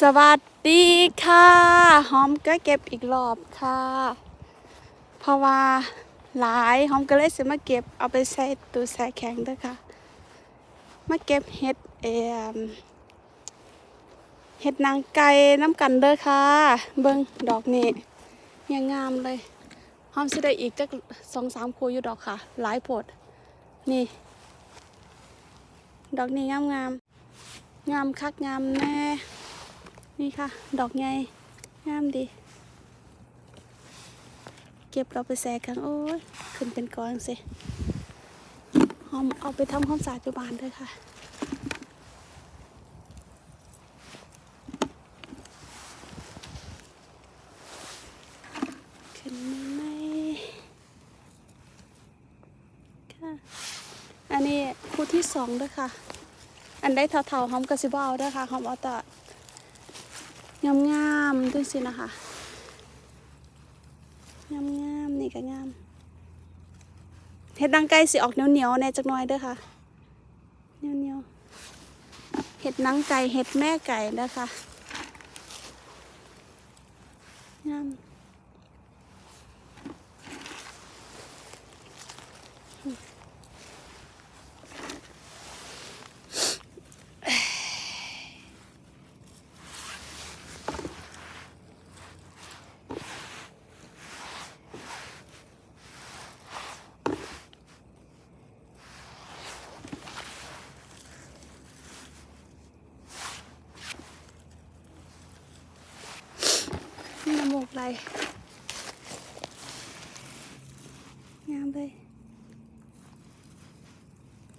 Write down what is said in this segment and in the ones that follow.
สวัสดีค่ะหอมก็เก็บอีกรอบค่ะ เพราะว่าหลายหอมก็เลยสิมาเก็บเอาไปใส่ตู้แช่แข็งเด้วยค่ะ มาเก็บเห็ดเอมเห็ดนางไก่น้ำกันเด้อค่ะ เบิ่งดอกนี้ยังงามเลยหอมสิได้อีกจักสองสามคูอยู่ดอกค่ะ หลายโพดนี่ ดอกนี้งามงามๆงามคักงามแน่ นี่ค่ะ ดอกไงงามดี เก็บเราไปแซกันโอ้ย ขึ้นเป็นกองสิหอมเอาไปทำความสะอาดอยู่บ้านด้วยค่ะขึ้นไหมค่ะอันนี้คู่ที่สองด้วยค่ะ อันได้เท่าๆหอมกระสิบเอาด้วยค่ะหอมเอาแต่ งามงามๆด้วยสินะคะงามงามๆนี่ก็งามเห็ดนางไก่สิออกเหนียวเหนียวๆแน่จักหน่อยเด้อค่ะเหนียวเหนียวๆเห็ดนางไก่เห็ดแม่ไก่นะคะงาม ไหลงามเลย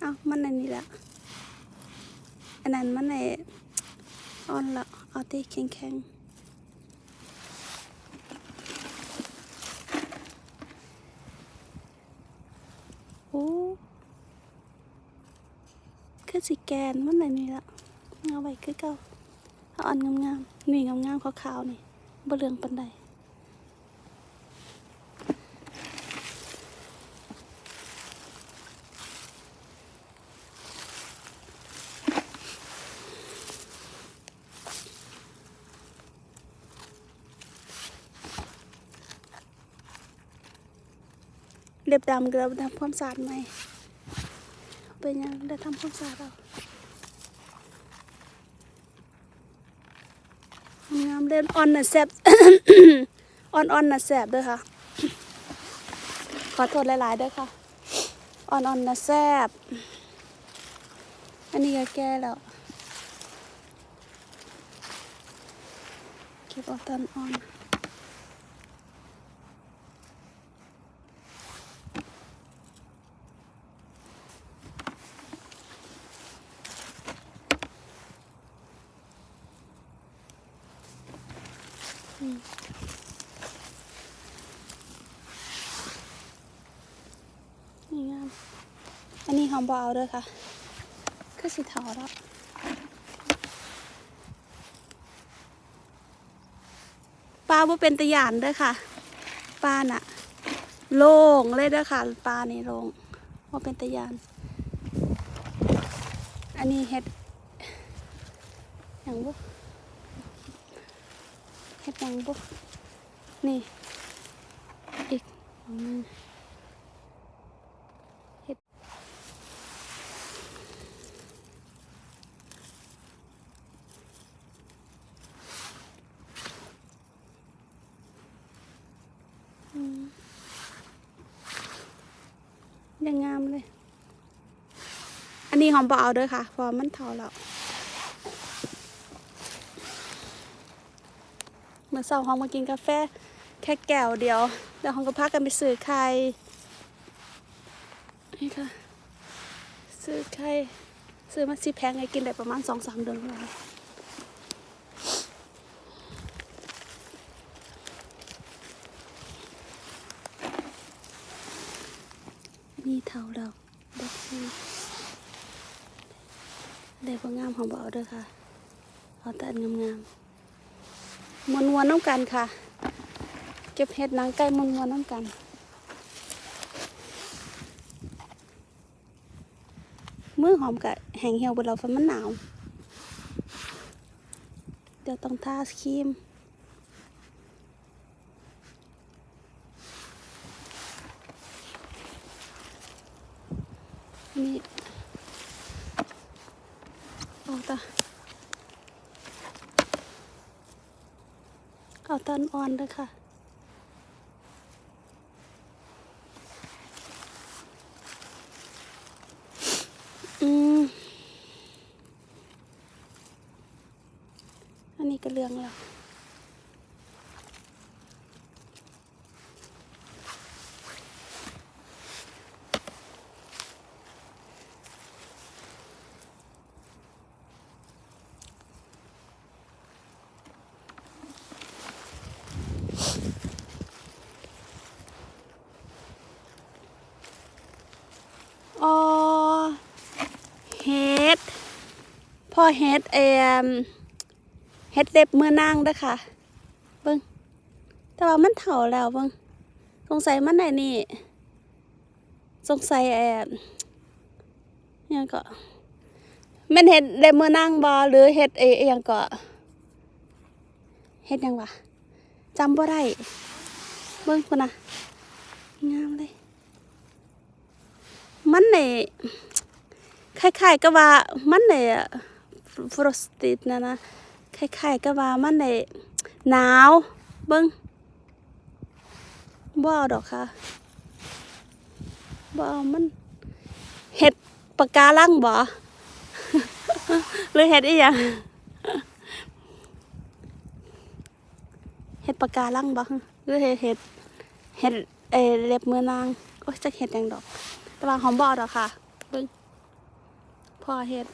เอามันอันนี้ละอันนั้นมันไออ่อนละเอาที่แข็งแข็งโอ้คือสิแกนมันอันนี้ละเอาไว้คือเก่าเอาอันงามๆหนุ่ยงามๆขาวๆนี่ บ่เรืองปันใดเล็บดำก็เราทำความสะอาดไหม เป็นยังได้ทำความสะอาดเอางาม เล่นออนน่ะแซบออนออนน่ะแซบเด้อค่ะ ขอโทษหลายๆเด้อค่ะอ่อนออนน่ะแซบอันนี้ก็แก้แล้วเก็บเออตอนอ่อน นี่งาม อันนี้หอมบเอาเด้วยค่ะ คือสีเทาแล้วปลาบ่เป็นตะยานเด้วยค่ะ ปลาน่ะ โล่งเลยด้อค่ะ ปลาในโล่งว่าเป็นตะยาน อันนี้เห็ดอย่างบุเห็ดอย่างบุนี่ อีกหนึง อืมยังงามเลย อั นี้หอมเบเอาเด้วยค่ะเพราะมันเท่าแล้วเมื่อเช้าหอมมากินกาแฟ แค่แก้วเดียวแล้วหอมก็พากันไปซื้อไข่นี่ค่ะซื้อไข่ซื้อมาสิแพงไงกินได้ประมาณสองสามเดือนแล้วนี่เท่าเราดอกซี ได้พองามของเบาด้อค่ะเอาแต่อันงามๆมวนวนๆน้ำกันค่ะ เก็บเห็ดนังไก่มวนวนๆน้ำกันมือหอมกับแห้งเหี่ยวบนเราฟันมันหนาว เดี๋ยวต้องทาครีมนี่ ตาเอาตอนอ่อนเลยค่ะอืมอันนี้ก็เรื่องแล้ว อ๋อเฮ็ด พ่อเฮ็ดเอมเฮ็ดเล็บมือนางด้อค่ะ เบิ่งแต่ว่ามันเฒ่าแล้วเบิ่งสงสัยมันไหนนี่ สงสัยแอบยังก็แมันเฮ็ดเล็บมือนางบ่หรือเฮ็ดเออหยังก็เฮ็ดยังวะจำบ่ได้เบิ่งพุ่นน่ะงามเลย มันเนี่ยคล้ายๆกับว่ามันเนี่ย ฟรอสติดนะนะคล้ายๆกับว่ามันเนหนาวเบิ้งบ่เอาดอกค่ะบ่เอามันเห็ดปากกาลังบ่หรือเห็ดอีหยังเห็ดปากกาลังบ่หรือเห็ดเห็ดเห็ดเอเล็บมือนางโอ้ยจะเห็ดหยังดอก แต่ว่าหอมบอดอกค่ะเบิ่งพอเฮ็ด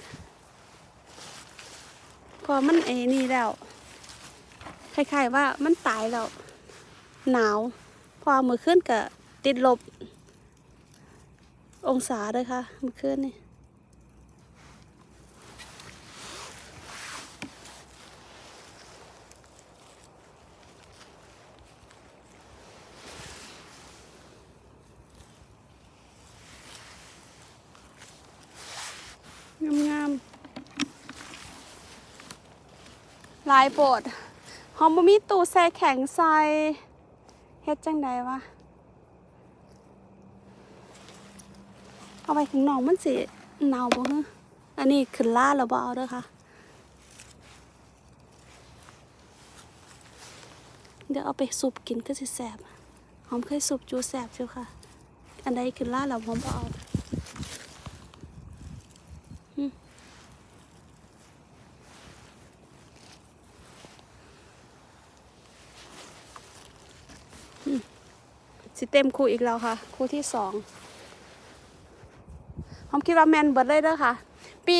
พอมันไอ้นี่แล้วคล้ายๆว่ามันตายแล้วหนาว พอมือขึ้นกับติดลบ องศาเลยค่ะมือขึ้นนี่งามๆห ลายโปดหอมบ่มีตู้แช่แข็งใส่เฮ็ดจังไดวะเอาไปถึงหนองมันสิหนาวบ่ฮะอันนี้ขึ้นล่าแล้วบ่เอาเด้อค่ะ เดี๋ยวเอาไปซุปกินก็สิแสบหอมเคยซุปจูแสบเชียวค่ะ อันใดขึ้นล่าแล้วหอมบ่เอาอืมอืม สิเต็มคู่อีกแล้วค่ะ คู่ที่สองผมคิดว่าแมนเบิดเลยเด้อค่ะ ปี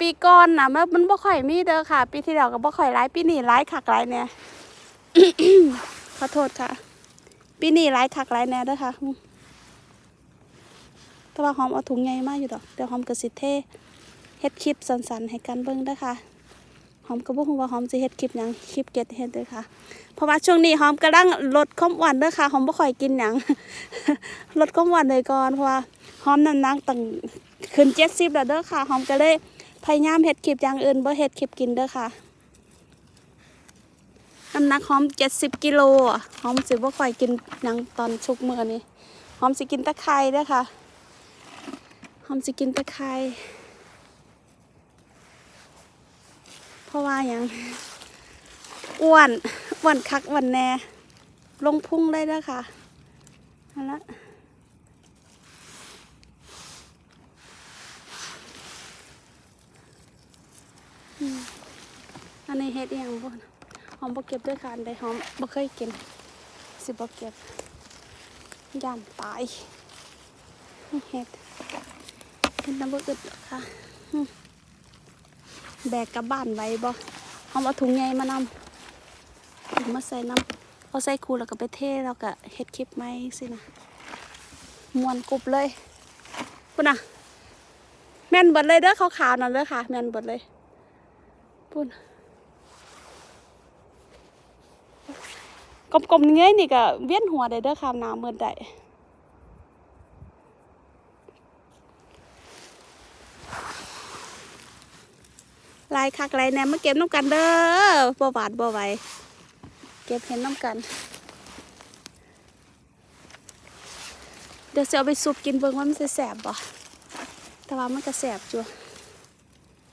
ปีก่อนนะมันมันบ่ค่อยมีเด้อค่ะ ปีที่แล้วก็บ่ค่อยร้ายปีนี้ร้ายคักร้ายแน่ขอโทษค่ะ ปีนี้ร้ายคักร้ายแน่เด้อค่ะแต่ว่าหอมเอาถุงใหญ่มากอยู่ดอกเดี๋ยวหอมก็สิเทเฮ็ดคลิปสั้นๆให้กันเบิ่งเด้อค่ะ อมก็บ่ฮู้ว่าหอมสิเฮ็ดคลิปหยังคลิปเก็ตเฮ็ดเด้อค่ะ เพราะว่าช่วงนี้หอมกำลังลดความอ้วนเด้อค่ะหอมบ่ค่อยกินหยังลดความอ้วนเลยก่อนเพราะว่าหอมน้ำหนักตั้งขึ้นเจ็ดสิบแล้วเด้อค่ะหอมก็เลยพยายามเฮ็ดคลิปอย่างอื่นบ่เฮ็ดคลิปกินเด้อค่ะน้ำหนักหอมเจ็ดสิบกิโลอะหอมสิบ่ค่อยกินหยังตอนชุกมื้อนี้หอมสิกินตะไคร้เด้อค่ะหอมสิกินตะไคร้ เพราะว่ายังอ้วนอ้วนคักอ้วนแน่ ลงพุ่งเลยเด้อค่ะนั่นละอันนี้เฮ็ดอหยังบ่นหอมบ่เก็บด้วยค่ะอันใดหอมบ่เคยกิน สิบ่เก็บย่านตายเฮ็ดเฮ็ดน้ำบ่อึดหรอค่ะอืม แบกกลับบ้านไว้บ่หอมเอาถุงใหญ่มานำถุงมาใส่น้ำเอาใส่คูแล้วก็ไปเทแล้วก็เฮ็ดคลิปไหมสินะมวนกรุบเลยพุ่นน่ะ แม่นบดเลยเด้อขาวๆนั่นเด้อค่ะ แม่นบดเลยปุ่นกลมๆเงี้ยนี่ก็เวียนหัวได้เด้อค่ะน้ำเมื่อใด ลายคักไรแนมาเก็บน้ำกันเด้อบ่หวาดบ่ไหวเก็บเห็นน้ำกัน เดี๋ยวจะเอาไปซุปกินเบิ่งว่ามันจะแสบบ่แต่ว่ามันก็แสบจ้ะ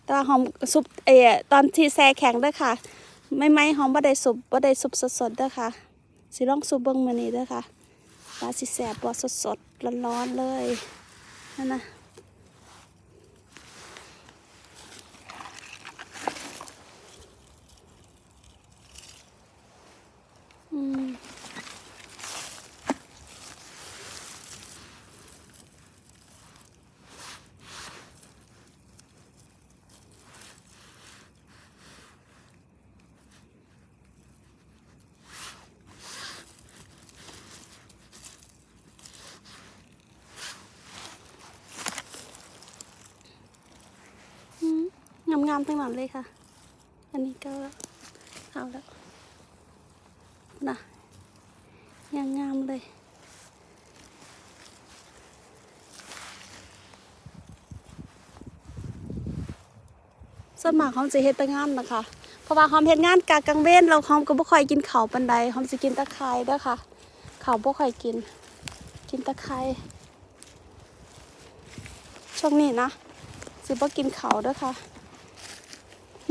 แต่ว่าหอมซุปเออตอนที่แช่แข็งเด้อค่ะ ไม่ไม่หอมบ่ได้ซุปบ่ได้ซุปสดๆเด้อค่ะสิลองซุปเบิ่งมื้อนี้เด้อค่ะว่าสิแสบบ่สดๆร้อนๆเลยนั่นนะ อืมอืม งามๆทั้งนั้นเลยค่ะ อันนี้ก็เอาแล้ว นะยังงามเลย ส่วนมากหอมจะเฮ็ดแต่งานนะคะ เพราะว่าหอมเฮ็ดงานกะกลางเว้นเราหอมก็บ่ค่อยกินข้าวปานใดหอมสิกินตะไคร้เด้อค่ะข้าวบ่ค่อยกิน กินตะไคร้ช่วงนี้นะสิบ่กินข้าวเด้อค่ะ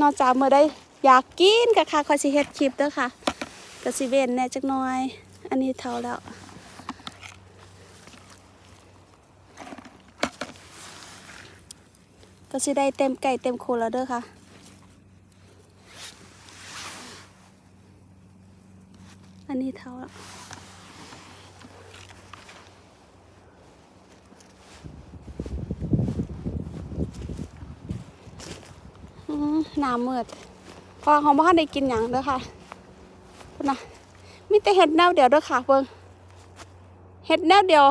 นอกจากเมื้อใดอยากกินก็ค่ะคอยสิเฮ็ดคลิปเด้อค่ะ ก็สิเวนแน่จักน่อย อันนี้เท่าแล้วก็สิได้เต็มไก่เต็มโคแล้วเด้อค่ะอันนี้เท่าแล้วอืมหน้ำมืดพอของบ้านได้กินหยังเด้อค่ะ นะมีแต่เห็ดแนวเดียวเด้อค่ะเบิ่งเห็ดแนวเดียว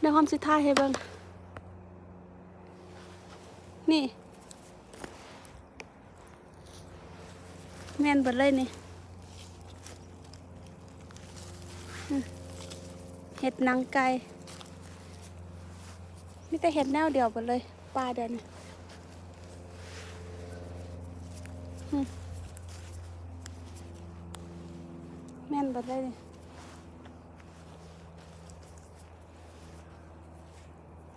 เดี๋ยวความสุดท้ายให้เบิ่งนี่แม่นเบิดเลยนี่เห็ดนางไก่มีแต่เห็ดแนวเดียวเบิดเลยปลาเดยวนี่อืมแม่นเบิ ดเลย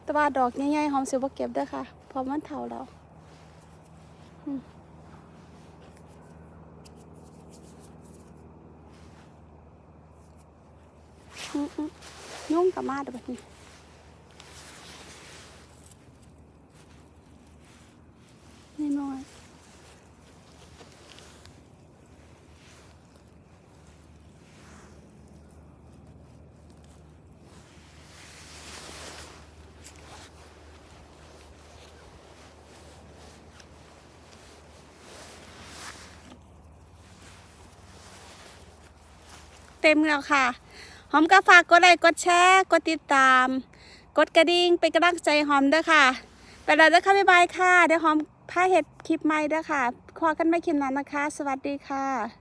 แต่ว่าดอกใหญ่ๆหอมสิบ่เก็บด้อค่ะเพราะมันเฒ่าแล้วอืมอืมอืมยุ่งกับมาด้อบัดนี้นี่น้อย เต็มแล้วค่ะ หอมก็ฝากกดไลค์กดแชร์ กดติดตาม กดกระดิ่งเป็นกำลังใจหอมด้อค่ะไปแล้วเด้อค่ะบ๊ายบายค่ะเดี๋ยวหอมพาเห็ดคลิปใหม่เด้อค่ะคอกันไม่คลิปนั้นนะคะ สวัสดีค่ะ